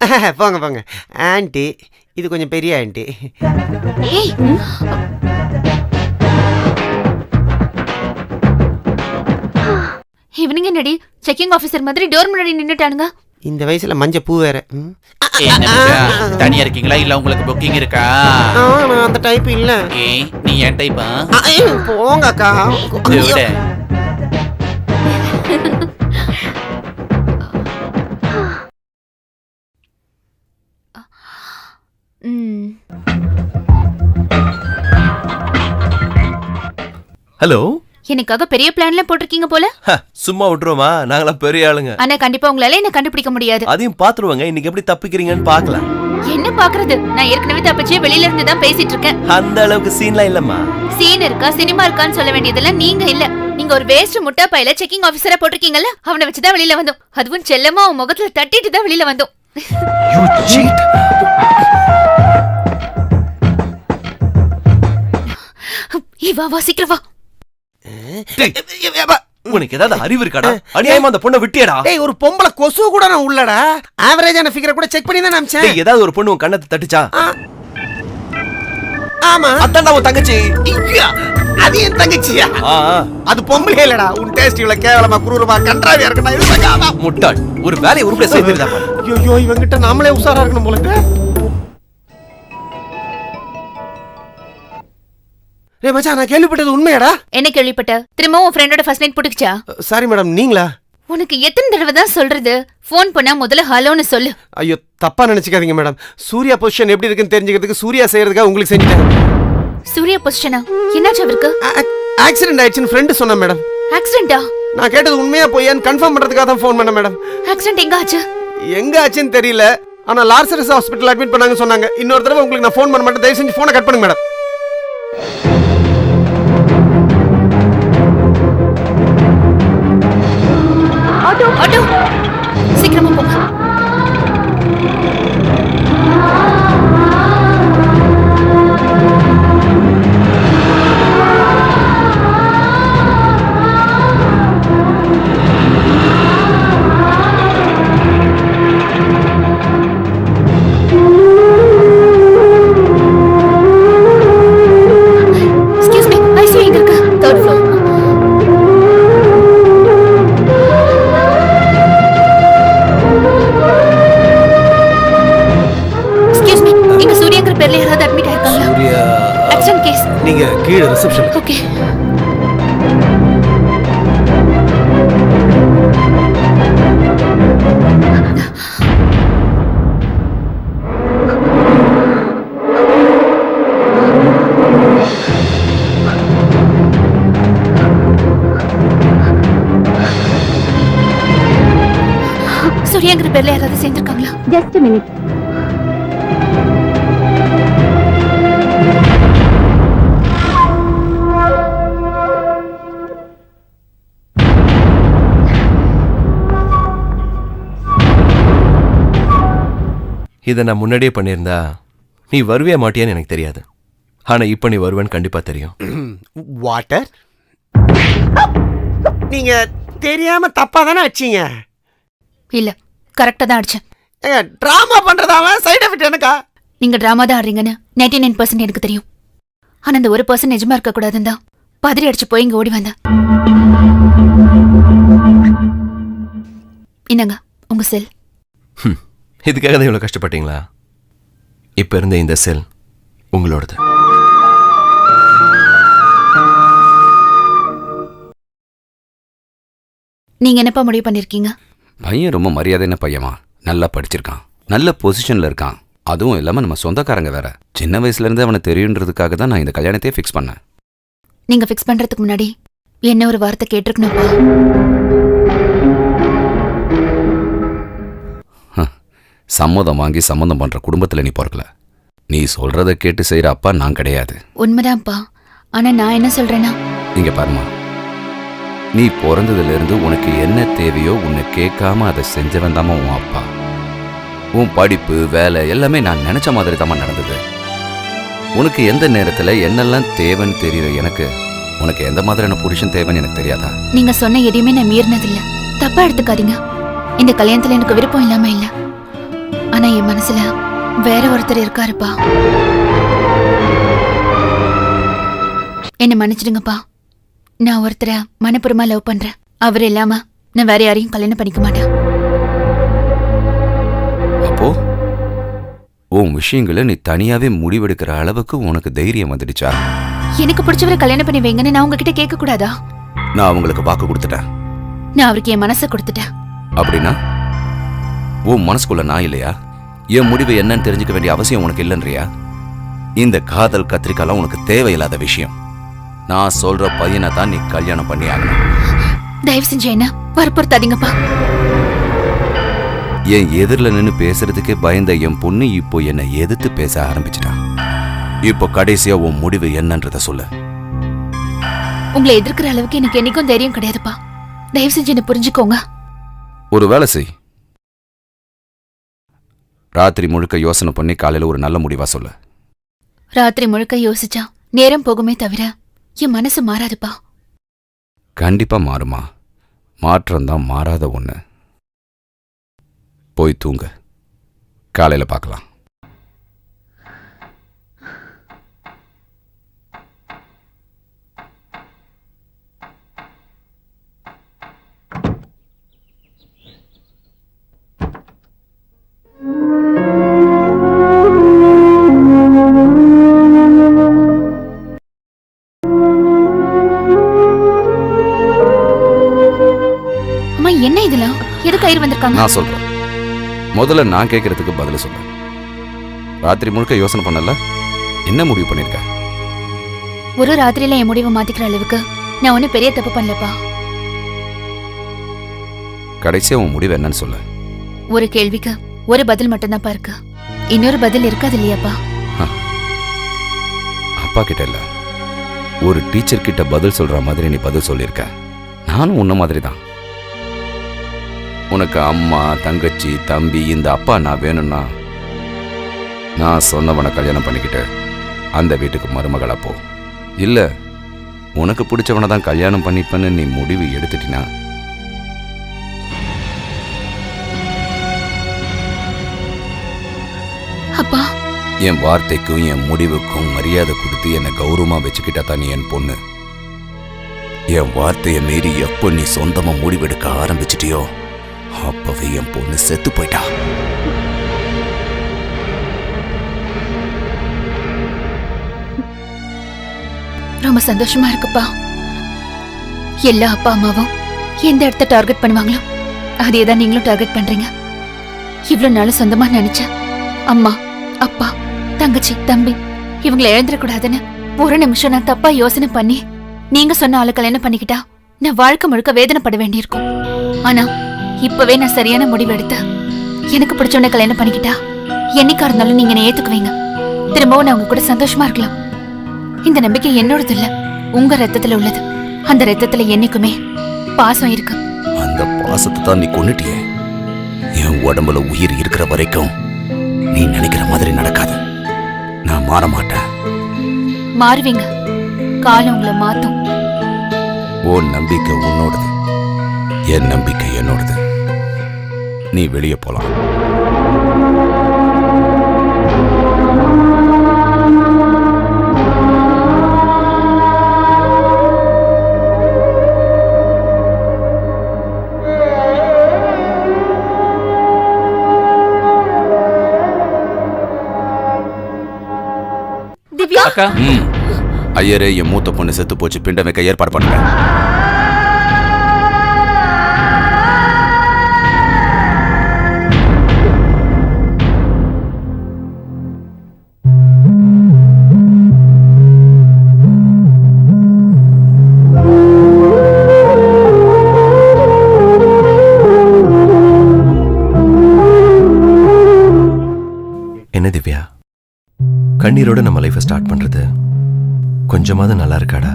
போங்க போங்க. ஆண்டி இது கொஞ்சம் பெரிய ஆண்டி. ஏய்! இவனுங்க என்னடி? செக்கிங் ஆபீசர் மாதிரி டோர் முன்னாடி நின்னுட்டானுங்க. இந்த வயசுல மஞ்ச பூ வேற. தனியா இருக்கீங்களா? இல்ல உங்களுக்கு புக்கிங் இருக்கா? அந்த டைப் இல்ல. நீ என் டைப்பா ஆ, ஹலோ? எனக்காக பெரிய பிளான்ல போட்டிருக்கீங்க போல. சும்மா விட்டுருவோமா? நாங்களாம் பெரிய ஆளுங்க. ஆனா கண்டிப்பா உங்களால என்ன கண்டுபிடிக்க முடியாது. அதையும் பாத்துருவாங்க இன்னைக்கு எப்படி தப்பிக்கிறீங்கன்னு பார்க்கலாம். என்ன பாக்குறது நான் ஏற்கனவே தப்பிச்சு வெளியில இருந்து தான் பேசிட்டு இருக்கேன். அந்த அளவுக்கு சீன்லாம் இல்லம்மா. சீன் இருக்கா? சினிமா இருக்கான்னு சொல்ல வேண்டியதெல்லாம் நீங்க இல்ல. நீங்க ஒரு வேஸ்ட் முட்டா பையில செக்கிங் ஆபீசரா போட்டிருக்கீங்கல்ல அவனை வச்சுதான் வெளியில வந்தோம். அதுவும் செல்லமா உன் முகத்துல தட்டிட்டு தான் வெளியில வந்தோம். யூ சீட் இவா வா சீக்கிரம் வா. உனக்கு ஏதாவது அறிவு இருக்காடா? அநியாயமா அந்த பொண்ணை விட்டியடா? டேய் ஒரு பொம்பளை கொசு கூட நான் உள்ளடா. ஆவரேஜான ஃபிகரை கூட செக் பண்ணி தான் அமிச்சேன் டேய், ஏதாவது ஒரு பொண்ணு உன் கண்ணத்தை தட்டுச்சா. ஆமா. அதான்டா உன் தங்கச்சி. அது என் தங்கச்சியா? அது பொம்பளை இல்லடா. உன் டேஸ்ட் இவ்வளவு கேவலமா குரூரமா கன்றாவியா இருக்கு நான் எதிர்பார்க்காம முட்டாள். ஒரு வேலையை உருப்பட செய்திருந்தா ஐயோ இவங்கிட்ட நாமளே உஷாரா இருக்கணும் போல டேய் மச்சான் நான் கேள்விப்பட்டது உண்மையாடா? என்ன கேள்விப்பட்ட? திரும்ப உன் ஃப்ரெண்டோட ஃபர்ஸ்ட் நைட் போட்டுக்கிச்சா சாரி மேடம் நீங்களா? உனக்கு எத்தனை தடவை தான் சொல்றது? ஃபோன் பண்ணா முதல்ல ஹலோன்னு சொல்லு. ஐயோ தப்பா நினைச்சுக்காதீங்க மேடம் சூர்யா பொசிஷன் எப்படி இருக்குன்னு தெரிஞ்சுக்கிறதுக்கு சூர்யா செய்யறதுக்காக உங்களுக்கு செஞ்சுட்டேன். சூர்யா பொசிஷனா என்னாச்சு அவருக்கு? ஆக்சிடென்ட் ஆயிடுச்சுன்னு ஃப்ரெண்டு சொன்னேன் மேடம் ஆக்சிடென்டா நான் கேட்டது உண்மையா பொய்யான்னு கன்ஃபார்ம் பண்றதுக்காக தான் ஃபோன் பண்ணேன் மேடம் ஆக்சிடென்ட் எங்க ஆச்சு? எங்க ஆச்சுன்னு தெரியல. ஆனா லார்சரஸ் ஹாஸ்பிட்டல் அட்மிட் பண்ணாங்க சொன்னாங்க. இன்னொரு தடவை உங்களுக்கு நான் ஃபோன் பண்ண மாட்டேன். தயவு செஞ்சு ஃபோனை கட் பண்ணுங்க மேடம் అటు நீங்க கீழே ரிசப்ஷன் ஓகே. சூர்யாங்கிற பேர்ல யாராவது சேர்ந்திருக்காங்களா? ஜஸ்ட் மினிட் இதை நான் முன்னாடியே பண்ணியிருந்தா நீ வருவியா மாட்டியான்னு எனக்கு தெரியாது. ஆனா இப்ப நீ வருவேன்னு கண்டிப்பா தெரியும். வாட்டர்? நீங்க தெரியாம தப்பா தானே அடிச்சீங்க? இல்ல கரெக்டா தான் அடிச்சேன். ஏங்க டிராமா பண்றதாவ? சைடு எஃபெக்ட் எனக்கா நீங்க டிராமா தான் ஆடுறீங்கன்னு நைன்டி நைன் பர்சன்ட் எனக்கு தெரியும். ஆனா அந்த ஒரு பர்சன்ட் நிஜமா இருக்க கூடாதுன்னு தான் பதறி அடிச்சு போய் இங்க ஓடி வந்தேன். என்னங்க உங்க செல் இதுக்காக தான் இவ்வளவு கஷ்டப்பட்டீங்களா? இப்ப இருந்த இந்த செல் உங்களோடது. நீங்க என்னப்பா முடிவு பண்ணிருக்கீங்க? பையன் ரொம்ப மரியாதையான பையமா நல்லா படிச்சிருக்கான். நல்ல பொசிஷன்ல இருக்கான். அதுவும் இல்லாம நம்ம சொந்தக்காரங்க வேற. சின்ன வயசுல இருந்து அவனை தெரியுன்றதுக்காக தான் நான் இந்த கல்யாணத்தையே ஃபிக்ஸ் பண்ணேன். நீங்க ஃபிக்ஸ் பண்றதுக்கு முன்னாடி என்ன ஒரு வார்த்தை கேட்டிருக்கணும்ப்பா? சம்மதம் வாங்கி சம்மந்தம் பண்ற குடும்பத்துல நீ பிறக்கல. நீ சொல்றத கேட்டு செய்யற அப்பா நான் கிடையாது. உண்மைதான்ப்பா. ஆனா நான் என்ன சொல்றேன்னா? இங்க பாருமா. நீ பிறந்ததுல இருந்து உனக்கு என்ன தேவையோ உன்னை கேட்காம அதை செஞ்சவன் தாம்மா உன் அப்பா. உன் படிப்பு வேலை எல்லாமே நான் நினைச்ச மாதிரி தாம்மா நடந்தது. உனக்கு எந்த நேரத்துல என்னெல்லாம் தேவைன்னு தெரியுற எனக்கு? உனக்கு எந்த மாதிரியான புருஷன் தேவைன்னு எனக்கு தெரியாதா? நீங்க சொன்ன எதையுமே நான் மீறினதில்ல. தப்பா எடுத்துக்காதீங்க. இந்த கல்யாணத்துல எனக்கு விருப்பம் இல்லாம இல்ல. ஆனா என் மனசுல வேற ஒருத்தர் இருக்காருப்பா. என்ன மன்னிச்சிடுங்கப்பா. நான் ஒருத்தரை மனப்பூர்வமா லவ் பண்றேன். அவர் இல்லாம நான் வேற யாரையும் கல்யாணம் பண்ணிக்க மாட்டேன். அப்போ உன் விஷயங்களை நீ தனியாவே முடிவெடுக்கிற அளவுக்கு உனக்கு தைரியம் வந்துடுச்சா? எனக்கு பிடிச்சவரை கல்யாணம் பண்ணி வைங்கன்னு நான் உங்ககிட்ட கேட்க கூடாதா நான் அவங்களுக்கு வாக்கு கொடுத்துட்டேன். நான் அவருக்கு என் மனசை கொடுத்துட்டேன். அப்படின்னா? உன் மனசுக்குள்ள நான் இல்லையா? என் முடிவு என்னன்னு தெரிஞ்சுக்க வேண்டிய அவசியம் உனக்கு இல்லைன்றியா? இந்த காதல் கத்திரிக்காலாம் உனக்கு தேவையில்லாத விஷயம். நான் சொல்ற பையனை தான் நீ கல்யாணம் பண்ணி ஆகணும். தயவு செஞ்சு என்ன? வற்புறுத்தாதீங்கப்பா. என் எதிரில் நின்று பேசுறதுக்கே பயந்த என் பொண்ணு இப்போ என்னை எதிர்த்து பேச ஆரம்பிச்சிட்டான் இப்போ கடைசியா உன் முடிவு என்னன்றத சொல்லு. உங்களை எதிர்க்கிற அளவுக்கு எனக்கு என்னைக்கும் தைரியம் கிடையாதுப்பா. தயவு செஞ்சு என்ன புரிஞ்சுக்கோங்க. ஒரு வேலை செய். ராத்திரி முழுக்க யோசனை பண்ணி காலையில ஒரு நல்ல முடிவா சொல்லு. ராத்திரி முழுக்க யோசிச்சா நேரம் போகுமே தவிர என் மனசு மாறாதுப்பா. கண்டிப்பா மாறுமா. மாற்றம் தான் மாறாத ஒண்ணு. போய் தூங்க. காலையில பார்க்கலாம் என்ன இதெல்லாம் எது கயிறு வந்திருக்காங்க? நான் சொல்றேன். முதல்ல நான் கேட்கறதுக்கு பதில் சொல்லு ராத்திரி முழுக்க யோசனை பண்ணல? என்ன முடிவு பண்ணிருக்க? ஒரு ராத்திரியில என் முடிவை மாத்திக்கிற அளவுக்கு நான் ஒன்னும் பெரிய தப்பு பண்ணலப்பா. கடைசியா உன் முடிவு என்னன்னு சொல்லு. ஒரு கேள்விக்கு ஒரு பதில் மட்டும்தான்ப்பா இருக்கு. இன்னொரு பதில் இருக்காது இல்லையாப்பா? அப்பா கிட்ட இல்ல. ஒரு டீச்சர் கிட்ட பதில் சொல்ற மாதிரி நீ பதில் சொல்லியிருக்க. நானும் உன்ன மாதிரி தான் உனக்கு அம்மா தங்கச்சி தம்பி இந்த அப்பா நான் வேணும்னா நான் சொன்னவனை கல்யாணம் பண்ணிக்கிட்டு அந்த வீட்டுக்கு மருமகளா போ. இல்ல உனக்கு பிடிச்சவனை தான் கல்யாணம் பண்ணிப்பேன்னு நீ முடிவு எடுத்துட்டினா? அப்பா. என் வார்த்தைக்கும் என் முடிவுக்கும் மரியாதை கொடுத்து என்னை கௌரவமா வச்சுக்கிட்டா தான் நீ என் பொண்ணு. என் வார்த்தையை மீறி எப்போ நீ சொந்தமா முடிவெடுக்க ஆரம்பிச்சிட்டியோ? அப்பவே என் பொண்ணு செத்து போயிட்டா. ரொம்ப சந்தோஷமா இருக்குப்பா. எல்லா அப்பா அம்மாவும் எந்த இடத்த டார்கெட் பண்ணுவாங்களோ அதே தான் நீங்களும் டார்கெட் பண்றீங்க. இவ்வளவு நாள் சொந்தமா நினைச்சேன் அம்மா அப்பா தங்கச்சி தம்பி இவங்களை இழந்துடக்கூடாதுன்னு ஒரு நிமிஷம் நான் தப்பா யோசனை பண்ணி நீங்க சொன்ன ஆளு கல்யாணம் பண்ணிக்கிட்டா நான் வாழ்க்கை முழுக்க வேதனைப்பட வேண்டியிருக்கும். ஆனா இப்பவே நான் சரியான முடிவு எடுத்து எனக்கு பிடிச்சவன கல்யாணம் பண்ணிக்கிட்டா என்னைக்கா இருந்தாலும் நீங்க என்னை ஏத்துக்குவீங்க. திரும்பவும் நான் உங்க கூட சந்தோஷமா இருக்கலாம். இந்த நம்பிக்கை என்னோடது இல்ல உங்க ரத்தத்துல உள்ளது. அந்த ரத்தத்துல என்னைக்குமே பாசம் இருக்கு. அந்த பாசத்தை தான் நீ கொன்னுட்டியே. என் உடம்புல உயிர் இருக்கிற வரைக்கும் நீ நினைக்கிற மாதிரி நடக்காது. நான் மாற மாட்டேன். மாறுவீங்க. காலம் உங்களை மாத்தும். உன் நம்பிக்கை உன்னோடது. என் நம்பிக்கை என்னோடது. நீ வெளியே போலாம். திவ்யா? அக்கா. ஐயரே என் மூத்த பொண்ணு செத்து போச்சு. பிண்டம் வைக்க ஏற்பாடு பண்ணுறேன் என்ன திவ்யா? கண்ணீரோட நம்ம லைஃப்பை ஸ்டார்ட் பண்றது? கொஞ்சமாவது நல்லா இருக்காடா?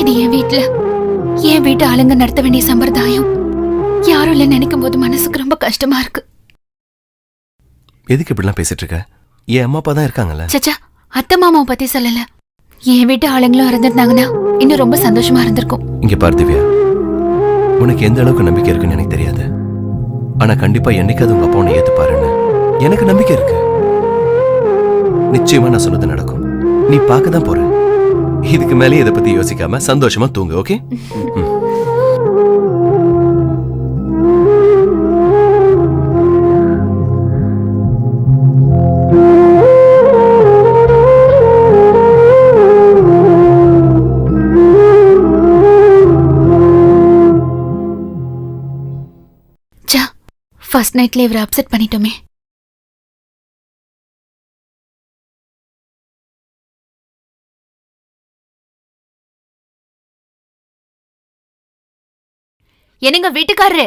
இது என் வீட்ல. என் வீட்டு ஆளுங்க நடத்த வேண்டிய சம்பிரதாயம். யாரும் இல்ல நினைக்கும் போது மனசுக்கு ரொம்ப கஷ்டமா இருக்கு. எதுக்கு இப்படிலாம் பேசிட்டு இருக்க? என் அம்மா அப்பா தான் இருக்காங்கல்ல. சச்சா அத்தை மாமாவை பத்தி சொல்லல. என் வீட்டு ஆளுங்களும் இருந்திருந்தாங்கன்னா இன்னும் ரொம்ப சந்தோஷமா இருந்திருக்கும். இங்க பார் திவ்யா. உனக்கு எந்த அளவுக்கு நம்பிக்கை இருக்குன்னு எனக்கு தெரியாது. ஆனா கண்டிப்பா என்னைக்காவது உங்க அப்பா உன்னை ஏத்துப்பாருன்னு எனக்கு நம்பிக்கை இருக்கு. நிச்சயமா நான் சொன்னது நடக்கும். நீ பார்க்க தான் போற. இதுக்கு மேலே இதை பத்தி யோசிக்காம சந்தோஷமா தூங்கு ஓகே? ஃபர்ஸ்ட் நைட்ல இவரை அப்செட் பண்ணிட்டோமே. என்னங்க வீட்டுக்காரரு?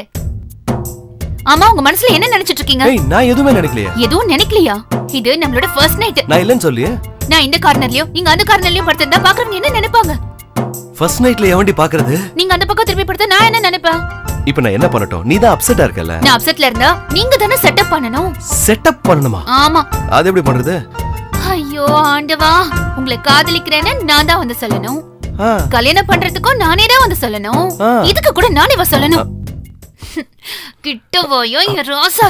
ஆமா உங்க மனசுல என்ன நினைச்சிட்டு இருக்கீங்க? ஏய் நான் எதுவுமே நினைக்கலையே. எதுவும் நினைக்கலையா? இது நம்மளோட ஃபர்ஸ்ட் நைட் நான் இல்லைன்னு சொல்லியே. நான் இந்த கார்னர்லயும் நீங்க அந்த கார்னர்லயும் படுத்திருந்தா பாக்குறவங்க என்ன நினைப்பாங்க? ஃபர்ஸ்ட் நைட்ல எவண்டி பாக்குறது? நீங்க அந்த பக்கம் திரும்பி படுத்தா நான் என்ன நினைப்பேன்? இப்போ நான் என்ன பண்ணட்டும்? நீ தான் அப்செட்டா இருக்கல நான் அப்செட்ல இருந்தா நீங்க தானே செட்டப் பண்ணணும்? செட்டப் பண்ணணுமா? ஆமா. அது எப்படி பண்றது? ஐயோ ஆண்டவா. உங்களை காதலிக்கிறேன்னு நான் தான் வந்து சொல்லணும். கல்யாணம் பண்றதுக்கும் நானே தான் வந்து சொல்லணும். இதுக்கு கூட நானே சொல்லணும். கிட்ட என் ரோசாவே